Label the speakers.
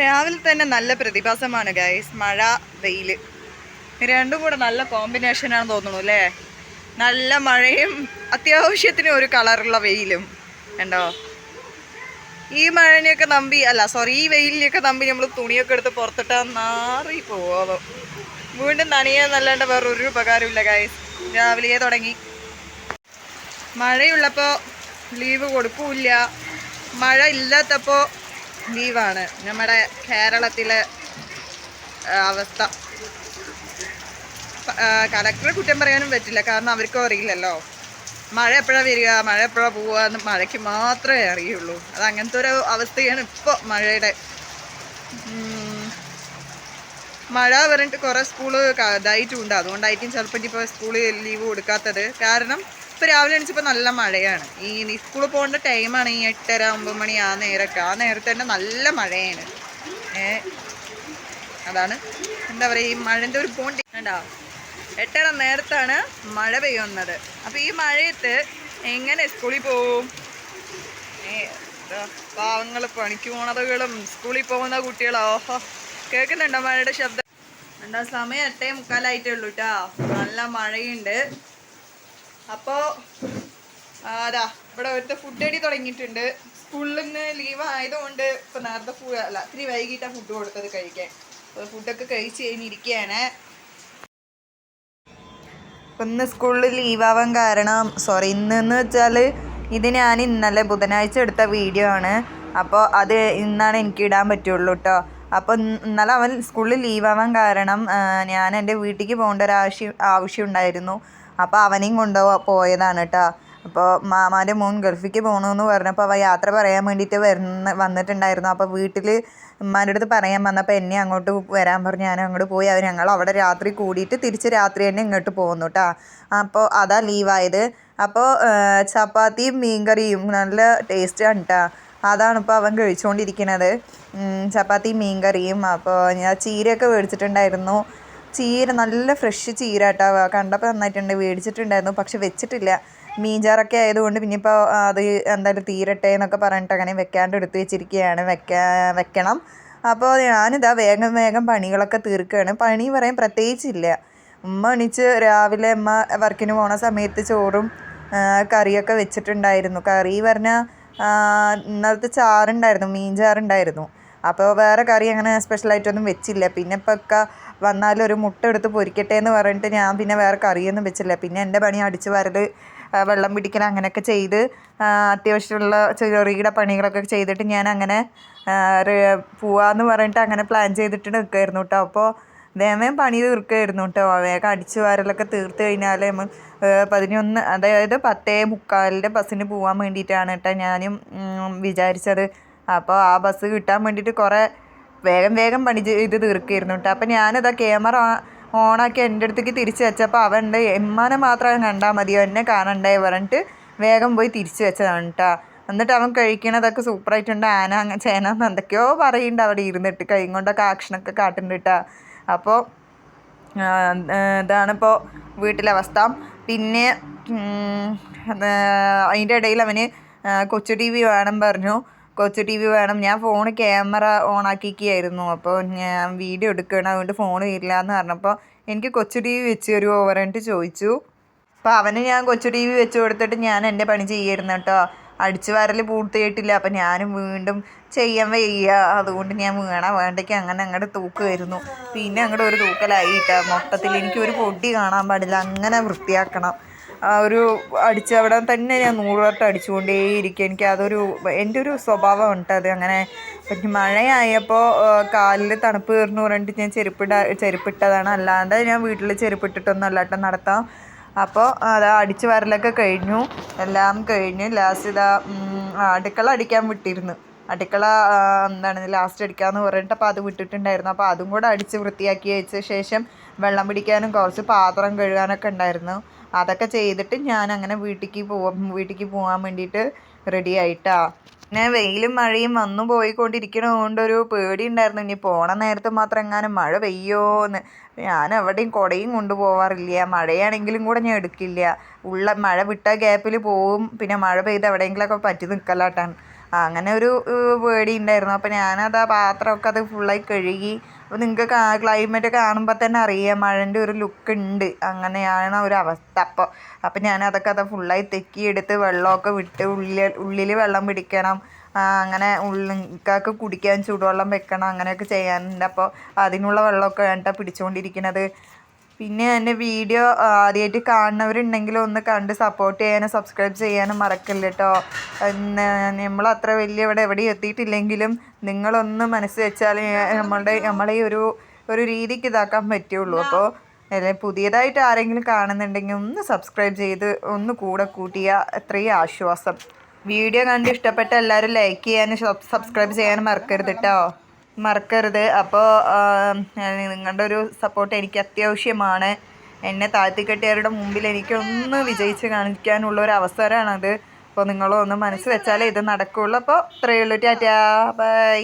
Speaker 1: രാവിലെ തന്നെ നല്ല പ്രതിഭാസമാണ് ഗൈസ് മഴ വെയിൽ രണ്ടും കൂടെ നല്ല കോമ്പിനേഷനാണെന്ന് തോന്നുന്നു അല്ലേ? നല്ല മഴയും അത്യാവശ്യത്തിന് ഒരു കളറുള്ള വെയിലും. ഉണ്ടോ ഈ മഴനെയൊക്കെ നമ്പി അല്ല സോറി ഈ വെയിലിനെയൊക്കെ നമ്പി നമ്മൾ തുണിയൊക്കെ എടുത്ത് പുറത്തിട്ടാൽ നാറി പോവോ വീണ്ടും നനയാന്നല്ലാണ്ട് വേറെ ഒരു ഉപകാരമില്ല ഗൈസ് രാവിലെ തുടങ്ങി. മഴയുള്ളപ്പോൾ ലീവ് കൊടുക്കൂല മഴ ഇല്ലാത്തപ്പോൾ ലീവാണ്. നമ്മുടെ കേരളത്തിലെ അവസ്ഥ. കലക്ടറെ കുറ്റം പറയാനും പറ്റില്ല. കാരണം അവർക്കും അറിയില്ലല്ലോ. മഴ എപ്പോഴാണ് വരിക മഴ എപ്പോഴാണ് പോവുക എന്ന് മഴയ്ക്ക് മാത്രമേ അറിയുള്ളൂ. അത് അങ്ങനത്തെ ഒരു അവസ്ഥയാണ് ഇപ്പോൾ മഴയുടെ. മഴ പറഞ്ഞിട്ട് കുറേ സ്കൂൾ ഇതായിട്ടുണ്ട്. അതുകൊണ്ടായിരിക്കും ചിലപ്പോൾ ഇപ്പോൾ സ്കൂളിൽ ലീവ് കൊടുക്കാത്തത്. കാരണം ഇപ്പോൾ രാവിലെ എണീച്ചപ്പോൾ നല്ല മഴയാണ്. ഈ സ്കൂളിൽ പോകേണ്ട ടൈമാണ് ഈ എട്ടര ഒമ്പത് മണി ആ നേരമൊക്കെ ആ നേരത്തെ തന്നെ നല്ല മഴയാണ്. ഏ അതാണ് എന്താ പറയുക ഈ മഴന്റെ ഒരു പോണ്ടി കണ്ടോ? എട്ടര നേരത്താണ് മഴ പെയ്യുന്നത്. അപ്പോൾ ഈ മഴയത്ത് എങ്ങനെ സ്കൂളിൽ പോവും? പാവങ്ങൾ പണിക്ക് പോണതുകളും സ്കൂളിൽ പോകുന്ന കുട്ടികളോ. ഓഹോ കേൾക്കുന്നുണ്ടോ മഴയുടെ ശബ്ദം? എന്താ സമയം എട്ടേ മുക്കാലായിട്ടേ ഉള്ളൂ നല്ല മഴയുണ്ട്. അപ്പോൾ അതാ ഇവിടെ ഒരുത്ത ഫുഡ് അടി തുടങ്ങിയിട്ടുണ്ട്. സ്കൂളിൽ നിന്ന് ലീവ് ആയതുകൊണ്ട് ഇപ്പോൾ നേരത്തെ ഫുഡ് അല്ല ഇത്തിരി വൈകിട്ടാണ് ഫുഡ് കൊടുത്തത് കഴിക്കാൻ. അപ്പോൾ ഫുഡൊക്കെ കഴിച്ച് കഴിഞ്ഞിരിക്കുകയാണ് ഇപ്പം ഇന്ന് സ്കൂളിൽ ലീവാവാൻ കാരണം സോറി ഇന്നെന്ന് വെച്ചാൽ ഇത് ഞാൻ ഇന്നലെ ബുധനാഴ്ച എടുത്ത വീഡിയോ ആണ്. അപ്പോൾ അത് ഇന്നാണ് എനിക്ക് ഇടാൻ പറ്റുള്ളൂ കേട്ടോ അപ്പോൾ ഇന്ന് ഇന്നലെ അവൻ സ്കൂളിൽ ലീവാവാൻ കാരണം ഞാൻ എന്റെ വീട്ടിലേക്ക് പോകേണ്ട ഒരു ആവശ്യം ആവശ്യം ഉണ്ടായിരുന്നു. അപ്പോൾ അവനെയും കൊണ്ട് പോയതാണ് കേട്ടോ അപ്പോൾ മാമാന്റെ മോൻ ഗൾഫിലേക്ക് പോകണമെന്ന് പറഞ്ഞപ്പോൾ അവ യാത്ര പറയാൻ വേണ്ടിയിട്ട് വരുന്ന വന്നിട്ടുണ്ടായിരുന്നു. അപ്പോൾ വീട്ടിൽ ഉമ്മാന്റെ അടുത്ത് പറയാൻ വന്നപ്പോൾ എന്നെ അങ്ങോട്ട് വരാൻ പറഞ്ഞു. ഞാൻ അങ്ങോട്ട് പോയി. അവർ ഞങ്ങൾ അവിടെ രാത്രി കൂടിയിട്ട് തിരിച്ച് രാത്രി തന്നെ ഇങ്ങോട്ട് പോകുന്നു കേട്ടോ അപ്പോൾ അതാ ലീവായത് അപ്പോൾ ചപ്പാത്തിയും മീൻകറിയും നല്ല ടേസ്റ്റാണ് കേട്ടോ അതാണ് ഇപ്പോൾ അവൻ കഴിച്ചുകൊണ്ടിരിക്കുന്നത് ചപ്പാത്തി മീൻ കറിയും അപ്പോൾ ഞാൻ ചീരയൊക്കെ മേടിച്ചിട്ടുണ്ടായിരുന്നു. ചീര നല്ല ഫ്രഷ് ചീര കേട്ടോ കണ്ടപ്പോൾ നന്നായിട്ടുണ്ട്. മേടിച്ചിട്ടുണ്ടായിരുന്നു പക്ഷെ വെച്ചിട്ടില്ല. മീൻചാറൊക്കെ ആയതുകൊണ്ട് പിന്നെ ഇപ്പോൾ അത് എന്തായാലും തീരട്ടെ എന്നൊക്കെ പറഞ്ഞിട്ട് അങ്ങനെ വെക്കാണ്ട് എടുത്ത് വെച്ചിരിക്കുകയാണ്. വെക്കാ വെക്കണം. അപ്പോൾ ഞാനിതാ വേഗം വേഗം പണികളൊക്കെ തീർക്കുകയാണ്. പണി പറയാൻ പ്രത്യേകിച്ചില്ല. ഉമ്മ എണീച്ച് രാവിലെ അമ്മ വർക്കിന് പോണ സമയത്ത് ചോറും കറിയൊക്കെ വെച്ചിട്ടുണ്ടായിരുന്നു. കറി പറഞ്ഞാൽ ഇന്നലത്തെ ചാറുണ്ടായിരുന്നു മീൻ ചാറുണ്ടായിരുന്നു. അപ്പോൾ വേറെ കറി അങ്ങനെ സ്പെഷ്യലായിട്ടൊന്നും വെച്ചില്ല. പിന്നെ ഇപ്പോൾ ഒക്കെ വന്നാലും ഒരു മുട്ട എടുത്ത് പൊരിക്കട്ടെ എന്ന് പറഞ്ഞിട്ട് ഞാൻ പിന്നെ വേറെ കറിയൊന്നും വെച്ചില്ല. പിന്നെ എന്റെ പണി അടിച്ചു വരൽ വെള്ളം പിടിക്കൽ അങ്ങനെയൊക്കെ ചെയ്ത് അത്യാവശ്യമുള്ള ചെറുകിട പണികളൊക്കെ ചെയ്തിട്ട് ഞാൻ അങ്ങനെ പോവാന്ന് പറഞ്ഞിട്ട് അങ്ങനെ പ്ലാൻ ചെയ്തിട്ട് നിൽക്കുമായിരുന്നു കേട്ടോ അപ്പോൾ വേഗം പണി തീർക്കുമായിരുന്നു കേട്ടോ വേഗം അടിച്ചു വാരലൊക്കെ തീർത്ത് കഴിഞ്ഞാൽ പതിനൊന്ന് അതായത് പത്തേ മുക്കാലിന്റെ ബസ്സിന് പോകാൻ വേണ്ടിയിട്ടാണ് കേട്ടോ ഞാനും വിചാരിച്ചത്. അപ്പോൾ ആ ബസ് കിട്ടാൻ വേണ്ടിയിട്ട് കുറേ വേഗം വേഗം പണി ചെയ്ത് തീർക്കുമായിരുന്നു കേട്ടോ അപ്പം ഞാനതാ ക്യാമറ ഓണാക്കി എന്റെ അടുത്തേക്ക് തിരിച്ച് വെച്ചപ്പോൾ അവന്റെ എമ്മാനെ മാത്രം കണ്ടാൽ മതിയോ? എന്നെ കാണണ്ടേ പറഞ്ഞിട്ട് വേഗം പോയി തിരിച്ച് വെച്ചതാണ് കേട്ടോ എന്നിട്ട് അവൻ കഴിക്കണതൊക്കെ സൂപ്പറായിട്ടുണ്ട്. ആന അങ്ങ് ചേന എന്തൊക്കെയോ പറയുന്നുണ്ട് അവിടെ ഇരുന്നിട്ട്. കൈ കൊണ്ടൊക്കെ ആക്ഷനൊക്കെ കാട്ടുന്നുണ്ട് കേട്ടോ അപ്പോൾ ഇതാണിപ്പോൾ വീട്ടിലെ അവസ്ഥ. പിന്നെ അതിന്റെ ഇടയിൽ അവന് കൊച്ചു ടി വി വേണം പറഞ്ഞു. കൊച്ചു ടി വി വേണം. ഞാൻ ഫോൺ ക്യാമറ ഓൺ ആക്കിക്കായിരുന്നു അപ്പോൾ ഞാൻ വീഡിയോ എടുക്കണം അതുകൊണ്ട് ഫോൺ ഇല്ല എന്ന് പറഞ്ഞപ്പോൾ എനിക്ക് കൊച്ചു ടി വി വെച്ച് ഒരു ഓവർ ആയിട്ട് ചോദിച്ചു. അപ്പോൾ അവന് ഞാൻ കൊച്ചു ടി വി വെച്ച് കൊടുത്തിട്ട് ഞാൻ എന്റെ പണി ചെയ്യായിരുന്നു കേട്ടോ. അടിച്ചു വരൽ പൂർത്തിയായിട്ടില്ല. അപ്പം ഞാനും വീണ്ടും ചെയ്യാൻ വയ്യ. അതുകൊണ്ട് ഞാൻ വീണ വേണ്ടയ്ക്ക് അങ്ങനെ അങ്ങോട്ട് തൂക്കുമായിരുന്നു പിന്നെ അങ്ങോട്ട് ഒരു തൂക്കലായിട്ട് മൊത്തത്തിൽ എനിക്കൊരു പൊടി കാണാൻ പാടില്ല. അങ്ങനെ വൃത്തിയാക്കണം. ഒരു അടിച്ച് അവിടെ തന്നെ ഞാൻ നൂറുവട്ടം അടിച്ചുകൊണ്ടേ അടിച്ചുകൊണ്ടേയിരിക്കും എനിക്ക് അതൊരു എന്റെ ഒരു സ്വഭാവം ഉണ്ട് അത്. അങ്ങനെ പിന്നെ മഴയായപ്പോൾ കാലിൽ തണുപ്പ് കയറുന്നു പറഞ്ഞിട്ട് ഞാൻ ചെരുപ്പിട ചെരുപ്പിട്ടതാണ്. അല്ലാണ്ട് ഞാൻ വീട്ടിൽ ചെരുപ്പിട്ടിട്ടൊന്നും അല്ലാട്ടോ നടത്താം. അപ്പോൾ അത് അടിച്ച് വരലൊക്കെ കഴിഞ്ഞു. എല്ലാം കഴിഞ്ഞ് ലാസ്റ്റ് ഇതാ അടുക്കള അടിക്കാൻ വിട്ടിരുന്നു. അടുക്കള എന്താണ് ലാസ്റ്റ് അടിക്കാമെന്ന് പറഞ്ഞിട്ട് അപ്പോൾ അത് വിട്ടിട്ടുണ്ടായിരുന്നു. അപ്പോൾ അതും കൂടെ അടിച്ച് വൃത്തിയാക്കി വെച്ച ശേഷം വെള്ളം പിടിക്കാനും കുറച്ച് പാത്രം കഴുകാനൊക്കെ ഉണ്ടായിരുന്നു. അതൊക്കെ ചെയ്തിട്ട് ഞാൻ അങ്ങനെ വീട്ടിലേക്ക് പോവാൻ വീട്ടിലേക്ക് പോകാൻ വേണ്ടിയിട്ട് റെഡി ആയിട്ടാ. പിന്നെ വെയിലും മഴയും വന്നു പോയിക്കൊണ്ടിരിക്കണതുകൊണ്ട് ഒരു പേടി ഉണ്ടായിരുന്നു ഇനി പോണ നേരത്ത് മാത്രം എങ്ങാനും മഴ പെയ്യോ എന്ന് ഞാൻ എവിടെയും കുടയും കൊണ്ടുപോവാറില്ല. മഴയാണെങ്കിലും കൂടെ ഞാൻ എടുക്കില്ല. ഉള്ള മഴ വിട്ട ഗ്യാപ്പിൽ പോവും. പിന്നെ മഴ പെയ്ത് എവിടെയെങ്കിലുമൊക്കെ പറ്റി നിൽക്കലാട്ടാണ് അങ്ങനെ ഒരു പേടി ഉണ്ടായിരുന്നു അപ്പോൾ ഞാനത് ആ പാത്രമൊക്കെ അത് ഫുള്ളായി കഴുകി. അപ്പോൾ നിങ്ങൾക്ക് ക്ലൈമറ്റ് കാണുമ്പോൾ തന്നെ അറിയാം. മഴന്റെ ഒരു ലുക്ക് ഉണ്ട് അങ്ങനെയാണ് ഒരു അവസ്ഥ. അപ്പോൾ അപ്പോൾ ഞാനതൊക്കെ അത് ഫുള്ളായി തെക്കിയെടുത്ത് വെള്ളമൊക്കെ വിട്ട് ഉള്ളിൽ ഉള്ളിൽ വെള്ളം പിടിക്കണം. അങ്ങനെ ഉള്ളിക്കാക്ക് കുടിക്കാൻ ചൂടുവെള്ളം വെക്കണം. അങ്ങനെയൊക്കെ ചെയ്യാനുണ്ട്. അപ്പോൾ അതിനുള്ള വെള്ളമൊക്കെ വേണ്ട പിടിച്ചുകൊണ്ടിരിക്കുന്നത് പിന്നെ എന്റെ വീഡിയോ ആദ്യമായിട്ട് കാണുന്നവരുണ്ടെങ്കിൽ ഒന്ന് കണ്ട് സപ്പോർട്ട് ചെയ്യാനും സബ്സ്ക്രൈബ് ചെയ്യാനും മറക്കല്ല കേട്ടോ അത്ര വലിയ ഇവിടെ എവിടെയും എത്തിയിട്ടില്ലെങ്കിലും നിങ്ങളൊന്ന് മനസ്സ് വെച്ചാൽ നമ്മളുടെ നമ്മളെ ഒരു ഒരു രീതിക്ക് ഇതാക്കാൻ പറ്റുള്ളൂ. അപ്പോൾ അല്ലെങ്കിൽ പുതിയതായിട്ട് ആരെങ്കിലും കാണുന്നുണ്ടെങ്കിൽ ഒന്ന് സബ്സ്ക്രൈബ് ചെയ്ത് ഒന്ന് കൂടെ കൂട്ടിയ അത്രയും ആശ്വാസം. വീഡിയോ കണ്ട് ഇഷ്ടപ്പെട്ട എല്ലാവരും ലൈക്ക് ചെയ്യാനും സബ്സ്ക്രൈബ് ചെയ്യാനും മറക്കരുത് കേട്ടോ മറക്കരുത്. അപ്പോൾ നിങ്ങളുടെ ഒരു സപ്പോർട്ട് എനിക്ക് അത്യാവശ്യമാണ്. എന്നെ താഴ്ത്തിക്കെട്ടിയവരുടെ മുമ്പിൽ എനിക്കൊന്ന് വിജയിച്ച് കാണിക്കാനുള്ള ഒരു അവസരമാണത്. അപ്പോൾ നിങ്ങളൊന്ന് മനസ്സ് വെച്ചാലേ ഇത് നടക്കുകയുള്ളൂ അപ്പോൾ ഇത്രയേ ഉള്ളൂ ടാറ്റാ ബൈ.